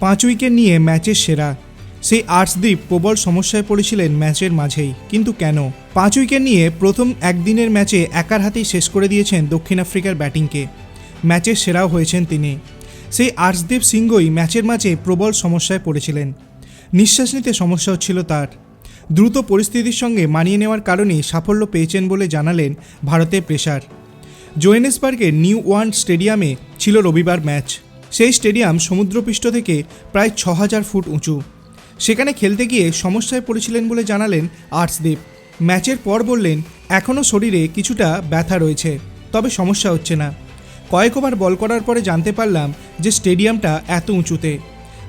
পাঁচ উইকেট নিয়ে ম্যাচের সেরা। সেই আর্টসদ্বীপ প্রবল সমস্যায় পড়েছিলেন ম্যাচের মাঝেই। কিন্তু কেন? পাঁচ উইকেট নিয়ে প্রথম একদিনের ম্যাচে একার হাতেই শেষ করে দিয়েছেন দক্ষিণ আফ্রিকার ব্যাটিংকে। ম্যাচের সেরাও হয়েছেন তিনি। সেই আর্শদীপ সিংহই ম্যাচের মাঝে প্রবল সমস্যায় পড়েছিলেন। নিঃশ্বাস নিতে সমস্যা হচ্ছিল তার। দ্রুত পরিস্থিতির সঙ্গে মানিয়ে নেওয়ার কারণেই সাফল্য পেয়েছেন বলে জানালেন ভারতের প্রেসার জোয়েনেসবার্গের নিউ ওয়ান স্টেডিয়ামে ছিল রবিবার ম্যাচ। সেই স্টেডিয়াম সমুদ্রপৃষ্ঠ থেকে প্রায় ছ হাজার ফুট উঁচু। সেখানে খেলতে গিয়ে সমস্যায় পড়েছিলেন বলে জানালেন আর্টসদীপ। ম্যাচের পর বললেন এখনও শরীরে কিছুটা ব্যথা রয়েছে, তবে সমস্যা হচ্ছে না। কয়েক ওভার বল করার পরে জানতে পারলাম যে স্টেডিয়ামটা এত উঁচুতে।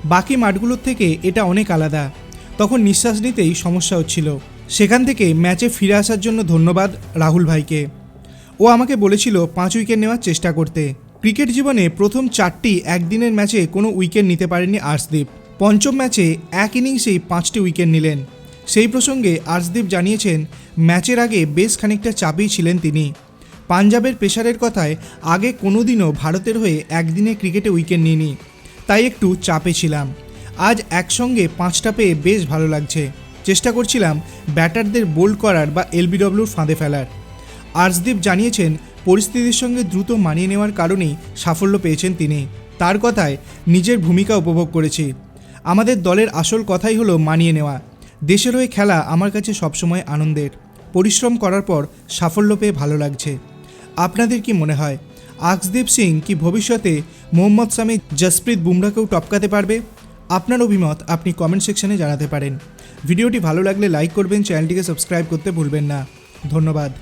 বাকি মাঠগুলোর থেকে এটা অনেক আলাদা। তখন নিঃশ্বাস নিতেই সমস্যা হচ্ছিল। সেখান থেকে ম্যাচে ফিরে আসার জন্য ধন্যবাদ রাহুল ভাইকে। ও আমাকে বলেছিল, পাঁচ উইকেট নেওয়ার চেষ্টা করতে। ক্রিকেট জীবনে প্রথম চারটি একদিনের ম্যাচে কোনো উইকেট নিতে পারেননি আর্শদীপ। পঞ্চম ম্যাচে এক ইনিংসেই পাঁচটি উইকেট নিলেন। সেই প্রসঙ্গে আর্শদীপ জানিয়েছেন, ম্যাচের আগে বেশ খানিকটা চাপেই ছিলেন তিনি। পাঞ্জাবের পেশারের কথায়, আগে কোনোদিনও ভারতের হয়ে একদিনে ক্রিকেটে উইকেট নিইনি। তাই একটু চাপে ছিলাম। আজ একসঙ্গে পাঁচটা পেয়ে বেশ ভালো লাগছে। চেষ্টা করছিলাম ব্যাটারদের বোল্ড করার বা এলবিডব্লিউর ফাঁদে ফেলার। আর্শদীপ জানিয়েছেন পরিস্থিতির সঙ্গে দ্রুত মানিয়ে নেওয়ার কারণেই সাফল্য পেয়েছেন তিনি। তার কথায় নিজের ভূমিকা উপভোগ করেছি। আমাদের দলের আসল কথাই হলো মানিয়ে নেওয়া। দেশের হয়ে খেলা আমার কাছে সবসময় আনন্দের। পরিশ্রম করার পর সাফল্য পেয়ে ভালো লাগছে। আপনাদের কি মনে হয় আকসদীপ সিং কি ভবিষ্যতে মোহাম্মদ সামি জসপ্রীত বুমরাকেও টপকাতে পারবে? আপনার অভিমত আপনি কমেন্ট সেকশনে জানাতে পারেন। ভিডিওটি ভালো লাগলে লাইক করবেন চ্যানেলটিকে সাবস্ক্রাইব করতে ভুলবেন না। ধন্যবাদ।